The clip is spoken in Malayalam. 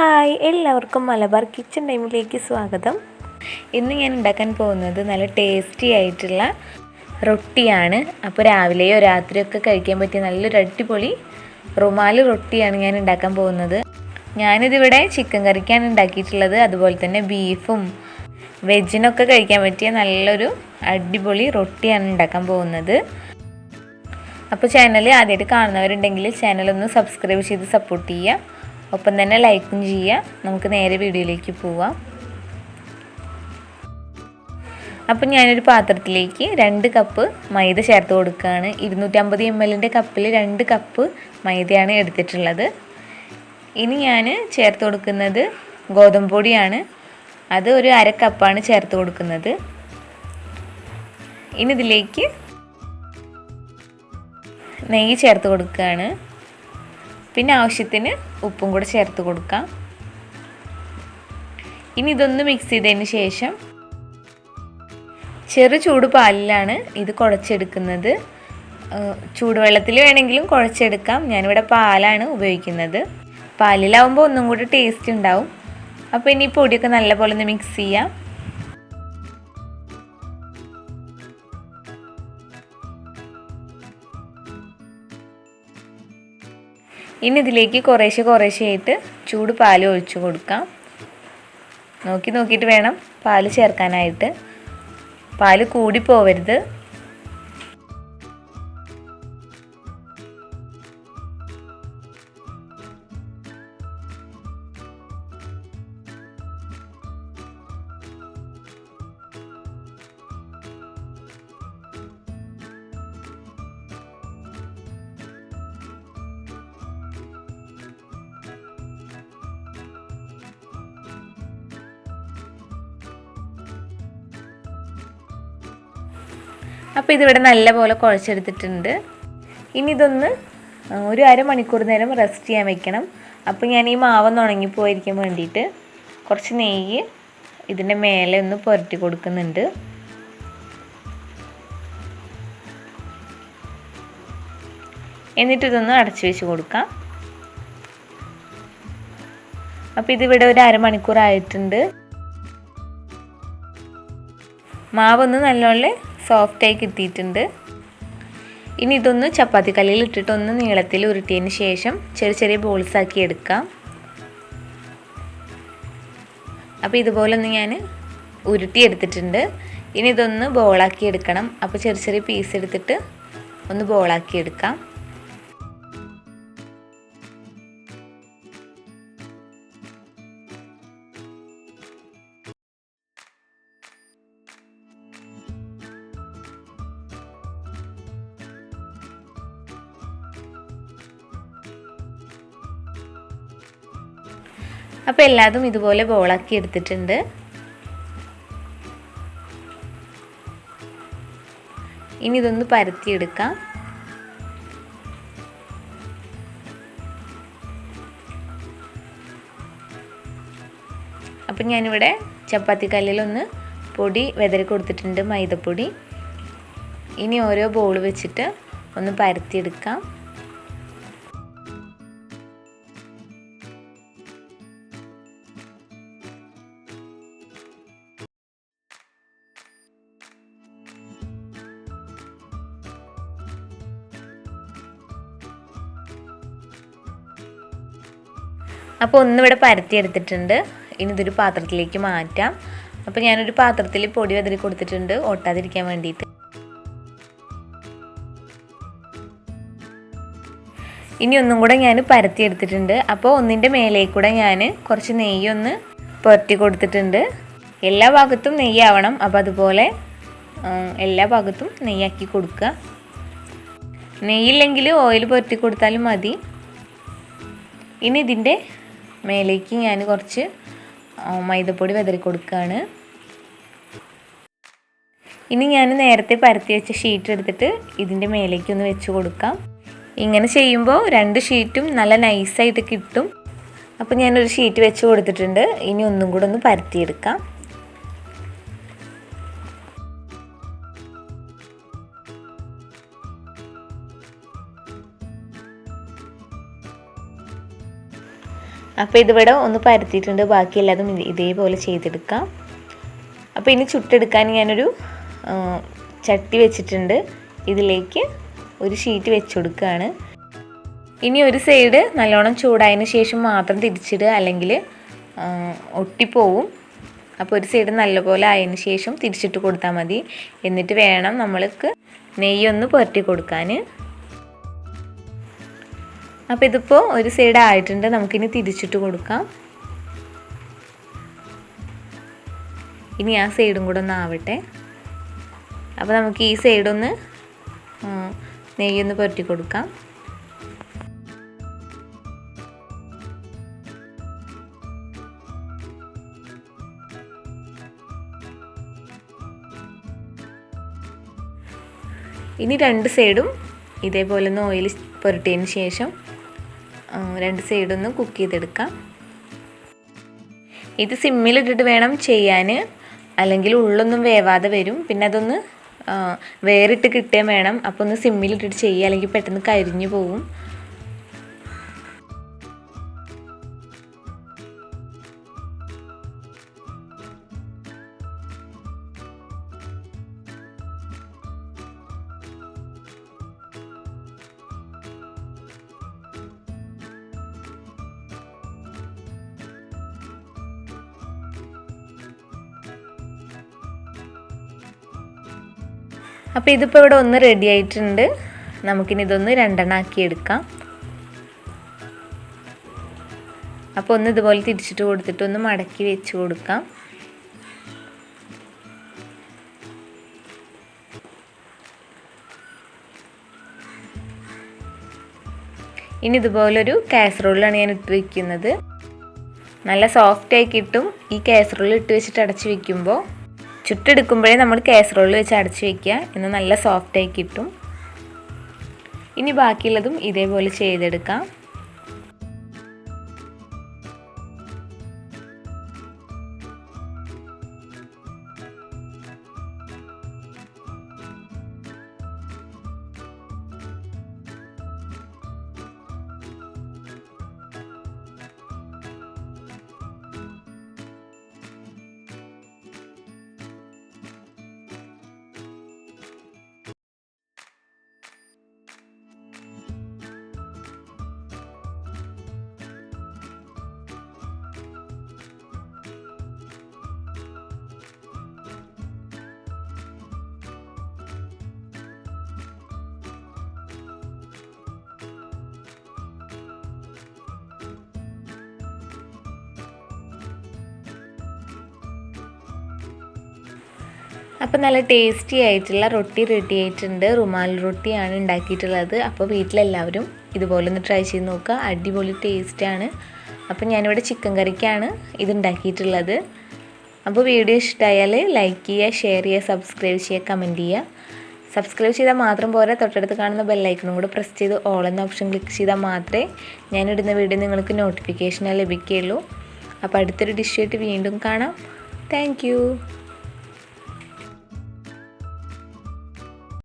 ഹായ് എല്ലാവർക്കും മലബാർ കിച്ചൺ ടൈമിലേക്ക് സ്വാഗതം. ഇന്ന് ഞാൻ ഉണ്ടാക്കാൻ പോകുന്നത് നല്ല ടേസ്റ്റി ആയിട്ടുള്ള റൊട്ടിയാണ്. അപ്പോൾ രാവിലെയോ രാത്രിയോ ഒക്കെ കഴിക്കാൻ പറ്റിയ നല്ലൊരു അടിപൊളി റുമാൽ റൊട്ടിയാണ് ഞാൻ ഉണ്ടാക്കാൻ പോകുന്നത്. ഞാനിതിവിടെ ചിക്കൻ കറിക്കാണ് ഉണ്ടാക്കിയിട്ടുള്ളത്. അതുപോലെ തന്നെ ബീഫും വെജിനൊക്കെ കഴിക്കാൻ പറ്റിയ നല്ലൊരു അടിപൊളി റൊട്ടിയാണ് ഉണ്ടാക്കാൻ പോകുന്നത്. അപ്പോൾ ചാനൽ ആദ്യമായിട്ട് കാണുന്നവരുണ്ടെങ്കിൽ ചാനൽ ഒന്ന് സബ്സ്ക്രൈബ് ചെയ്ത് സപ്പോർട്ട് ചെയ്യുക. ഒപ്പം തന്നെ ലൈക്കും ചെയ്യുക. നമുക്ക് നേരെ വീഡിയോയിലേക്ക് പോവാം. അപ്പം ഞാനൊരു പാത്രത്തിലേക്ക് രണ്ട് കപ്പ് മൈദ ചേർത്ത് കൊടുക്കുകയാണ്. ഇരുന്നൂറ്റമ്പത് എം എല്ലിന്റെ കപ്പിൽ രണ്ട് കപ്പ് മൈദയാണ് എടുത്തിട്ടുള്ളത്. ഇനി ഞാൻ ചേർത്ത് കൊടുക്കുന്നത് ഗോതമ്പ് പൊടിയാണ്. അത് ഒരു അര കപ്പാണ് ചേർത്ത് കൊടുക്കുന്നത്. ഇനി ഇതിലേക്ക് നെയ്യ് ചേർത്ത് കൊടുക്കുകയാണ്. പിന്നെ ആവശ്യത്തിന് ഉപ്പും കൂടെ ചേർത്ത് കൊടുക്കാം. ഇനി ഇതൊന്ന് മിക്സ് ചെയ്തതിന് ശേഷം ചെറു ചൂട് പാലിലാണ് ഇത് കുഴച്ചെടുക്കുന്നത്. ചൂടുവെള്ളത്തിൽ വേണമെങ്കിലും കുഴച്ചെടുക്കാം. ഞാനിവിടെ പാലാണ് ഉപയോഗിക്കുന്നത്. പാലിലാവുമ്പോൾ ഒന്നും കൂടി ടേസ്റ്റ് ഉണ്ടാവും. അപ്പോൾ ഇനി പൊടിയൊക്കെ നല്ലപോലെ ഒന്ന് മിക്സ് ചെയ്യാം. ഇനി ഇതിലേക്ക് കുറേശ്ശെ കുറേശ്ശെ ആയിട്ട് ചൂട് പാൽ ഒഴിച്ചു കൊടുക്കാം. നോക്കി നോക്കിയിട്ട് വേണം പാൽ ചേർക്കാനായിട്ട്. പാൽ കൂടി പോവരുത് അപ്പോൾ ഇതിവിടെ നല്ലപോലെ കുഴച്ചെടുത്തിട്ടുണ്ട്. ഇനി ഇതൊന്ന് ഒരു അരമണിക്കൂർ നേരം റെസ്റ്റ് ചെയ്യാൻ വെക്കണം. അപ്പോൾ ഞാൻ ഈ മാവൊന്ന് ഉണങ്ങിപ്പോയിരിക്കാൻ വേണ്ടിയിട്ട് കുറച്ച് നെയ്യ് ഇതിന്റെ മേലെ ഒന്ന് പുരട്ടി കൊടുക്കുന്നുണ്ട്. എന്നിട്ട് ഇതൊന്ന് അടച്ചു വെച്ച് കൊടുക്കാം. അപ്പോൾ ഇതിവിടെ ഒരു അരമണിക്കൂർ ആയിട്ടുണ്ട് മാവൊന്ന് നല്ലോണം സോഫ്റ്റായി കിട്ടിയിട്ടുണ്ട്. ഇനി ഇതൊന്ന് ചപ്പാത്തി കല്ലിൽ ഇട്ടിട്ട് ഒന്ന് നീളത്തിൽ ഉരുട്ടിയതിന് ശേഷം ചെറിയ ചെറിയ ബോൾസ് ആക്കി എടുക്കാം. അപ്പോൾ ഇതുപോലെ ഒന്ന് ഞാൻ ഉരുട്ടി എടുത്തിട്ടുണ്ട്. ഇനി ഇതൊന്ന് ബോളാക്കി എടുക്കണം. അപ്പോൾ ചെറിയ ചെറിയ പീസ് എടുത്തിട്ട് ഒന്ന് ബോളാക്കി എടുക്കാം. അപ്പോൾ എല്ലാതും ഇതുപോലെ ബോളാക്കി എടുത്തിട്ടുണ്ട്. ഇനി ഇതൊന്ന് പരത്തിയെടുക്കാം. അപ്പം ഞാനിവിടെ ചപ്പാത്തി കല്ലിലൊന്ന് പൊടി വെതറി കൊടുത്തിട്ടുണ്ട് മൈദപ്പൊടി. ഇനി ഓരോ ബോൾ വെച്ചിട്ട് ഒന്ന് പരത്തിയെടുക്കാം. അപ്പോൾ ഒന്നിവിടെ പരത്തി എടുത്തിട്ടുണ്ട്. ഇനി ഇതൊരു പാത്രത്തിലേക്ക് മാറ്റാം. അപ്പോൾ ഞാനൊരു പാത്രത്തിൽ പൊടി വെതറി കൊടുത്തിട്ടുണ്ട്. ഒട്ടാതിരിക്കാൻ വേണ്ടിയിട്ട്. ഇനി ഒന്നും കൂടെ ഞാൻ പരത്തി എടുത്തിട്ടുണ്ട്. അപ്പോൾ ഒന്നിന്റെ മേലേക്ക് കൂടെ ഞാൻ കുറച്ച് നെയ്യൊന്ന് പുരട്ടി കൊടുത്തിട്ടുണ്ട്. എല്ലാ ഭാഗത്തും നെയ്യാവണം. അപ്പോൾ അതുപോലെ എല്ലാ ഭാഗത്തും നെയ്യാക്കി കൊടുക്കുക. നെയ്യില്ലെങ്കിൽ ഓയിൽ പുരട്ടി കൊടുത്താലും മതി. ഇനി ഇതിന്റെ മേലേക്ക് ഞാൻ കുറച്ച് മൈദപ്പൊടി വെതറി കൊടുക്കുകയാണ് ഇനി ഞാൻ നേരത്തെ പരത്തി വെച്ച ഷീറ്റ് എടുത്തിട്ട് ഇതിന്റെ മേലേക്ക് ഒന്ന് വെച്ച് കൊടുക്കാം. ഇങ്ങനെ ചെയ്യുമ്പോൾ രണ്ട് ഷീറ്റും നല്ല നൈസായിട്ട് കിട്ടും. അപ്പോൾ ഞാനൊരു ഷീറ്റ് വെച്ച് കൊടുത്തിട്ടുണ്ട്. ഇനി ഒന്നും കൂടെ ഒന്ന് പരത്തിയെടുക്കാം. അപ്പോൾ ഇതിവിടെ ഒന്ന് പരത്തിയിട്ടുണ്ട്. ബാക്കി എല്ലാതും ഇതേപോലെ ചെയ്തെടുക്കാം. അപ്പോൾ ഇനി ചുട്ടെടുക്കാൻ ഞാനൊരു ചട്ടി വെച്ചിട്ടുണ്ട്. ഇതിലേക്ക് ഒരു ഷീറ്റ് വെച്ച് കൊടുക്കുകയാണ് ഇനി ഒരു സൈഡ് നല്ലോണം ചൂടായതിന് ശേഷം മാത്രം തിരിച്ചിടുക. അല്ലെങ്കിൽ ഒട്ടിപ്പോവും. അപ്പോൾ ഒരു സൈഡ് നല്ലപോലെ ആയതിനു ശേഷം തിരിച്ചിട്ട് കൊടുത്താൽ മതി. എന്നിട്ട് വേണം നമ്മൾക്ക് നെയ്യൊന്ന് പുരട്ടി കൊടുക്കാൻ. അപ്പോൾ ഇതിപ്പോൾ ഒരു സൈഡ് ആയിട്ടുണ്ട്. നമുക്കിനി തിരിച്ചിട്ട് കൊടുക്കാം. ഇനി ആ സൈഡും കൂടെ ഒന്ന് ആവട്ടെ. അപ്പോൾ നമുക്ക് ഈ സൈഡൊന്ന് നെയ്യൊന്ന് പുരട്ടി കൊടുക്കാം. ഇനി രണ്ട് സൈഡും ഇതേപോലെ ഒന്ന് ഓയിൽ പുരട്ടിയതിന് ശേഷം രണ്ട് സൈഡൊന്ന് കുക്ക് ചെയ്തെടുക്കാം. ഇത് സിമ്മിലിട്ടിട്ട് വേണം ചെയ്യാൻ അല്ലെങ്കിൽ ഉള്ളൊന്നും വേവാതെ വരും. പിന്നെ അതൊന്ന് വേറിട്ട് കിട്ടുകയും വേണം. അപ്പോൾ ഒന്ന് സിമ്മിലിട്ടിട്ട് ചെയ്യുക അല്ലെങ്കിൽ പെട്ടെന്ന് കരിഞ്ഞു പോവും. അപ്പോൾ ഇതിപ്പോൾ ഇവിടെ ഒന്ന് റെഡി ആയിട്ടുണ്ട്. നമുക്കിനി ഇതൊന്ന് രണ്ടെണ്ണാക്കി എടുക്കാം. അപ്പോൾ ഒന്ന് ഇതുപോലെ തിരിച്ചിട്ട് കൊടുത്തിട്ട് ഒന്ന് മടക്കി വെച്ച് കൊടുക്കാം. ഇനി ഇതുപോലൊരു കാസറോളിലാണ് ഞാൻ ഇട്ട് വെക്കുന്നത്. നല്ല സോഫ്റ്റ് ആയി കിട്ടും. ഈ കാസറോളിൽ ഇട്ട് വെച്ചിട്ട് അടച്ച് വെക്കുമ്പോൾ ചുട്ടെടുക്കുമ്പോഴേ നമ്മൾ കാസറോളിൽ വെച്ച് അടച്ചു വെക്കുക. എന്ന് നല്ല സോഫ്റ്റായി കിട്ടും. ഇനി ബാക്കിയുള്ളതും ഇതേപോലെ ചെയ്തെടുക്കാം. അപ്പോൾ നല്ല ടേസ്റ്റി ആയിട്ടുള്ള റൊട്ടി റെഡി ആയിട്ടുണ്ട്. റുമാൽ റൊട്ടിയാണ് ഉണ്ടാക്കിയിട്ടുള്ളത്. അപ്പോൾ വീട്ടിലെല്ലാവരും ഇതുപോലെ ഒന്ന് ട്രൈ ചെയ്ത് നോക്കുക. അടിപൊളി ടേസ്റ്റാണ് അപ്പോൾ ഞാനിവിടെ ചിക്കൻ കറിക്കാണ് ഇതുണ്ടാക്കിയിട്ടുള്ളത്. അപ്പോൾ വീഡിയോ ഇഷ്ടമായാൽ ലൈക്ക് ചെയ്യുക ഷെയർ ചെയ്യുക സബ്സ്ക്രൈബ് ചെയ്യുക കമന്റ് ചെയ്യുക. സബ്സ്ക്രൈബ് ചെയ്താൽ മാത്രം പോരാ. തൊട്ടടുത്ത് കാണുന്ന ബെല്ലൈക്കണും കൂടെ പ്രസ് ചെയ്ത് ഓൾ എന്ന ഓപ്ഷൻ ക്ലിക്ക് ചെയ്താൽ മാത്രമേ ഞാനിടുന്ന വീഡിയോ നിങ്ങൾക്ക് നോട്ടിഫിക്കേഷനായി ലഭിക്കുകയുള്ളൂ. അപ്പോൾ അടുത്തൊരു ഡിഷായിട്ട് വീണ്ടും കാണാം. താങ്ക്